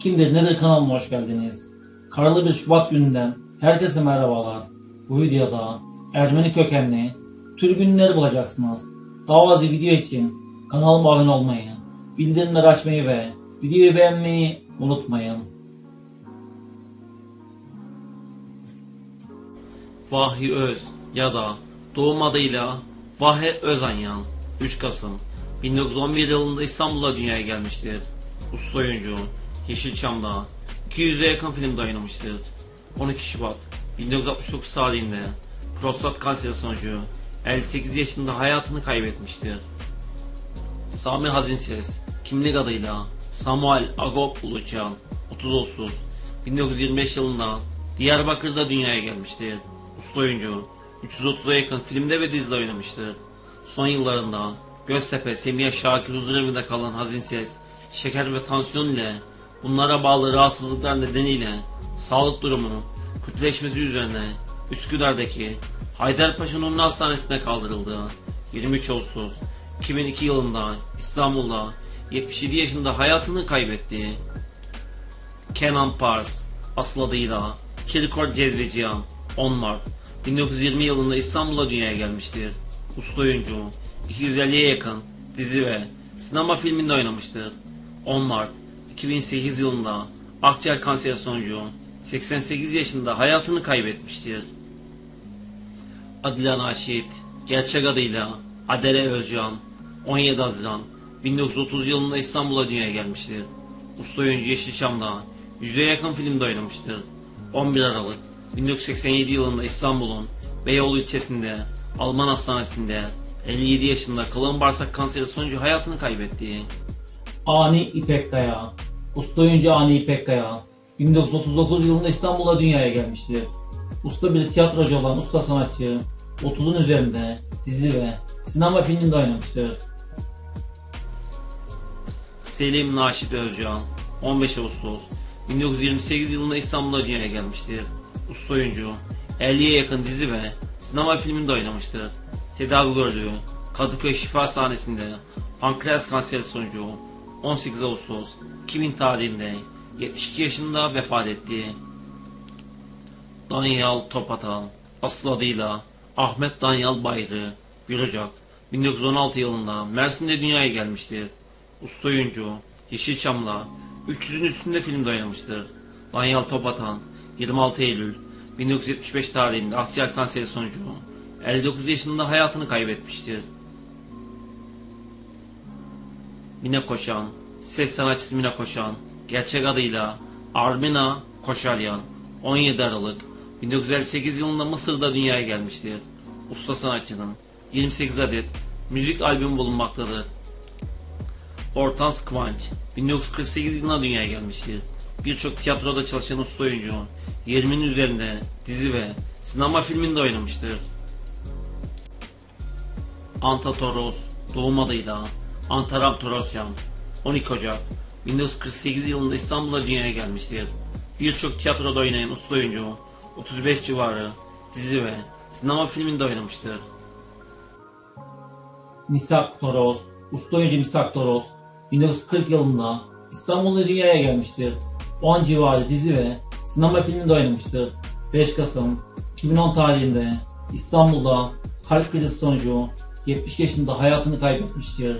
Kimdir nedir kanalıma hoş geldiniz. Karlı bir Şubat gününden herkese merhabalar. Bu videoda Ermeni kökenli Türk ünlüleri bulacaksınız. Fazla video için kanalıma abone olmayı, bildirimleri açmayı ve videoyu beğenmeyi unutmayın. Vahiy Öz ya da doğum adıyla Vahe Özanyan 3 Kasım 1911 yılında İstanbul'a dünyaya gelmiştir. Usta oyuncu Yeşilçam'da 200'e yakın filmde oynamıştır. 12 Şubat 1969 tarihinde prostat kanseri sonucu 58 yaşında hayatını kaybetmiştir. Sami Hazinses kimlik adıyla Samuel Agop Uluçan 30 Ağustos 1925 yılında Diyarbakır'da dünyaya gelmiştir. Usta oyuncu 330'a yakın filmde ve dizide oynamıştır. Son yıllarında Göztepe Semiha Şakir huzurevinde kalan Hazinses şeker ve tansiyon ile bunlara bağlı rahatsızlıklar nedeniyle sağlık durumunun kötüleşmesi üzerine Üsküdar'daki Haydarpaşa Numune Hastanesi'ne kaldırıldı. 23 Ağustos 2002 yılında İstanbul'da 77 yaşında hayatını kaybetti. Kenan Pars, asıl adıyla Kirkor Cezvecihan, 10 Mart 1920 yılında İstanbul'a dünyaya gelmiştir. Usta oyuncu, 250'ye yakın dizi ve sinema filminde oynamıştır. 10 Mart 2008 yılında akciğer kanseri sonucu 88 yaşında hayatını kaybetmiştir. Adile Naşit, gerçek adıyla Adele Özcan, 17 Haziran 1930 yılında İstanbul'a dünyaya gelmiştir. Usta oyuncu Yeşilçam'da 100'e yakın filmde oynamıştır. 11 Aralık 1987 yılında İstanbul'un Beyoğlu ilçesinde Alman hastanesinde 57 yaşında kalın bağırsak kanseri sonucu hayatını kaybetti. Ani İpek Kaya Usta oyuncu Ani İpek Kaya 1939 yılında İstanbul'a dünyaya gelmiştir. Usta bir tiyatrocu olan usta sanatçı 30'un üzerinde dizi ve sinema filminde oynamıştır. Selim Naşit Özcan 15 Ağustos 1928 yılında İstanbul'a dünyaya gelmiştir. Usta oyuncu 50'ye yakın dizi ve sinema filminde oynamıştır. Tedavi gördüğü Kadıköy Şifa Hastanesi'nde pankreas kanseri sonucu 18 Ağustos 2000 tarihinde 72 yaşında vefat etti. Danyal Topatan asıl adıyla Ahmet Danyal Bayrı 1 Ocak 1916 yılında Mersin'de dünyaya gelmiştir. Usta oyuncu Yeşilçam'la 300'ün üstünde filmde oynamıştır. Danyal Topatan 26 Eylül 1975 tarihinde akciğer kanseri sonucu 59 yaşında hayatını kaybetmiştir. Mine Koşan, ses sanatçısı Mine Koşan, gerçek adıyla Armina Koşaryan, 17 Aralık 1958 yılında Mısır'da dünyaya gelmiştir. Usta sanatçının 28 adet müzik albümü bulunmaktadır. Hortense Kıvanç 1948 yılında dünyaya gelmiştir. Birçok tiyatroda çalışan usta oyuncu 20'nin üzerinde dizi ve sinema filminde oynamıştır. Anta Toros doğum adıyla Antaram Torosyan 12 Ocak 1948 yılında İstanbul'a dünyaya gelmiştir. Birçok tiyatroda oynayan usta oyuncu 35 civarı dizi ve sinema filminde oynamıştır. Misak Toros, usta oyuncu Misak Toros 1940 yılında İstanbul'da dünyaya gelmiştir. 10 civarı dizi ve sinema filminde oynamıştır. 5 Kasım 2010 tarihinde İstanbul'da kalp krizi sonucu 70 yaşında hayatını kaybetmiştir.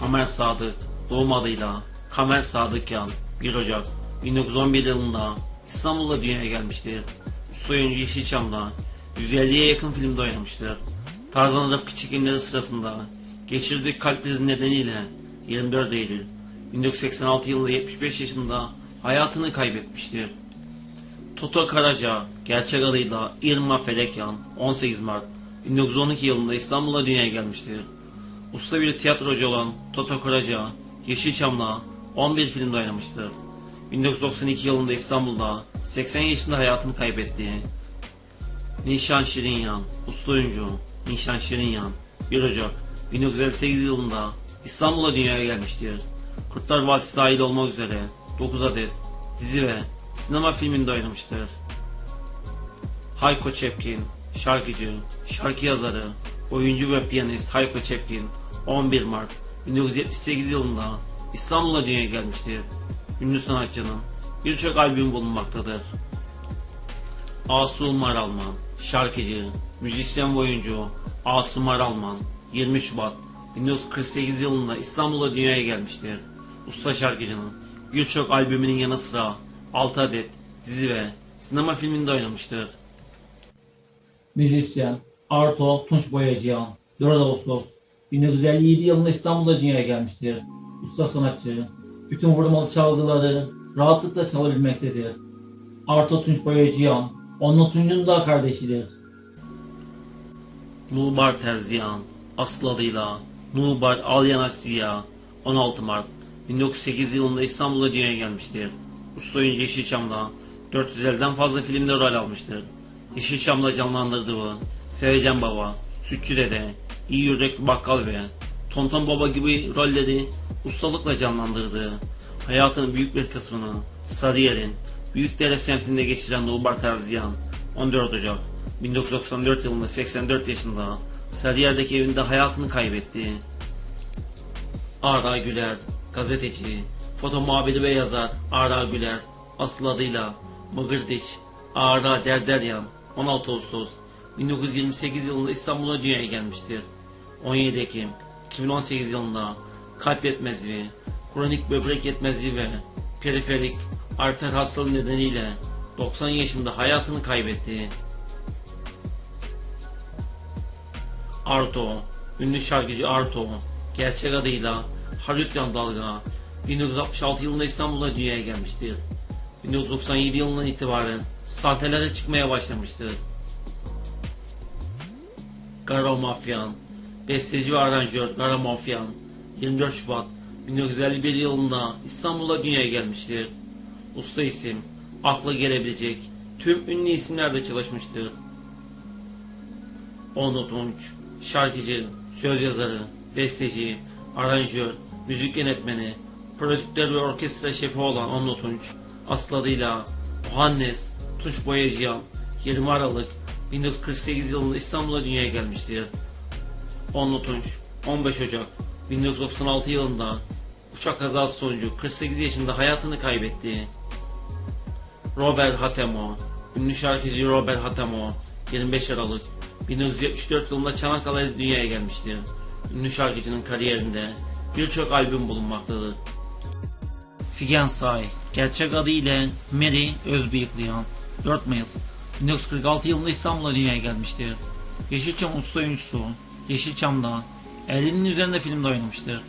Kamer Sadık doğum adıyla Kamer Sadıkyan 1 Ocak 1911 yılında İstanbul'da dünyaya gelmiştir. Usta oyuncu Yeşilçam'da 150'ye yakın filmde oynamıştır. Tarzan Rıfkı çekimleri sırasında geçirdiği kalp krizi nedeniyle 24 Eylül 1986 yılında 75 yaşında hayatını kaybetmiştir. Toto Karaca, gerçek adıyla Irma Felekyan, 18 Mart 1912 yılında İstanbul'a dünyaya gelmiştir. Usta bir tiyatrocu olan Toto Karaca, Yeşilçam'la 11 filmde oynamıştır. 1992 yılında İstanbul'da 80 yaşında hayatını kaybetti. Nişan Şirinyan, usta oyuncu Nişan Şirinyan, 1 Ocak 1958 yılında İstanbul'a dünyaya gelmiştir. Kurtlar Vadisi dahil olmak üzere 9 adet dizi ve sinema filminde oynamıştır. Hayko Cepkin, şarkıcı, şarkı yazarı, oyuncu ve piyanist Hayko Cepkin 11 Mart 1978 yılında İstanbul'a dünyaya gelmiştir. Ünlü sanatçının birçok albüm bulunmaktadır. Asu Maralman, şarkıcı, müzisyen ve oyuncu Asu Maralman 20 Şubat 1948 yılında İstanbul'a dünyaya gelmiştir. Usta şarkıcının birçok albümünün yanı sıra 6 adet dizi ve sinema filminde oynamıştır. Müzisyen Arto Tunç Boyacıyan 4 Ağustos 1957 yılında İstanbul'da dünyaya gelmiştir. Usta sanatçı, bütün vurmalı çalgıları rahatlıkla çalabilmektedir. Arto Tunç Boyacıyan, onun Tunç'un da kardeşidir. Nulbar Terziyan, asıl adıyla Nulbar Alyanak Ziya, 16 Mart 1908 yılında İstanbul'a dünyaya gelmiştir. Usta oyuncu Yeşilçam'da 450'den fazla filmde rol almıştır. Yeşilçam'da canlandırdığı Sevecen Baba, Sütçü Dede, İyi Yürekli Bakkal ve Tonton Baba gibi rolleri ustalıkla canlandırdığı, hayatının büyük bir kısmını. Sarıyer'in. Büyükdere semtinde geçiren Nulbar Terziyan, 14 Ocak. 1994 yılında 84 yaşında Sarıyer'deki evinde hayatını kaybetti. Ara Güler, gazeteci, foto muhabiri ve yazar Ara Güler, asıl adıyla Mıgırdiç, Ara Derderyan, 16 Ağustos 1928 yılında İstanbul'a dünyaya gelmiştir. 17 Ekim 2018 yılında kalp yetmezliği, kronik böbrek yetmezliği ve periferik arter hastalığı nedeniyle 90 yaşında hayatını kaybetti. Arto, ünlü şarkıcı Arto, gerçek adıyla Harutyan Dalga, 1966 yılında İstanbul'a dünyaya gelmiştir. 1997 yılından itibaren sahtelere çıkmaya başlamıştır. Garo Mafyan, besteci ve aranjör Garo Mafyan, 24 Şubat 1951 yılında İstanbul'a dünyaya gelmiştir. Usta isim, akla gelebilecek tüm ünlü isimlerde çalışmıştır. Onur Tunç, şarkıcı, söz yazarı, besteci, aranjör, müzik yönetmeni, prodüktör ve orkestra şefi olan Onur Tunç, asıl adıyla Johannes Tunç Boyacıyan, 20 Aralık 1948 yılında İstanbul'a dünyaya gelmiştir. Onur Tunç, 15 Ocak 1996 yılında uçak kazası sonucu 48 yaşında hayatını kaybetti. Robert Hatemo, ünlü şarkıcı Robert Hatemo, 25 Aralık 1974 yılında Çanakkale'de dünyaya gelmiştir. Ünlü şarkıcının kariyerinde birçok albüm bulunmaktadır. Figen Say, gerçek adı ile Mary Özbıyıklayan, 4 Mayıs 1946 yılında İstanbul'a dünyaya gelmiştir. Yeşilçam usta oyuncusu, Yeşilçam'da 50'nin üzerinde filmde oynamıştır.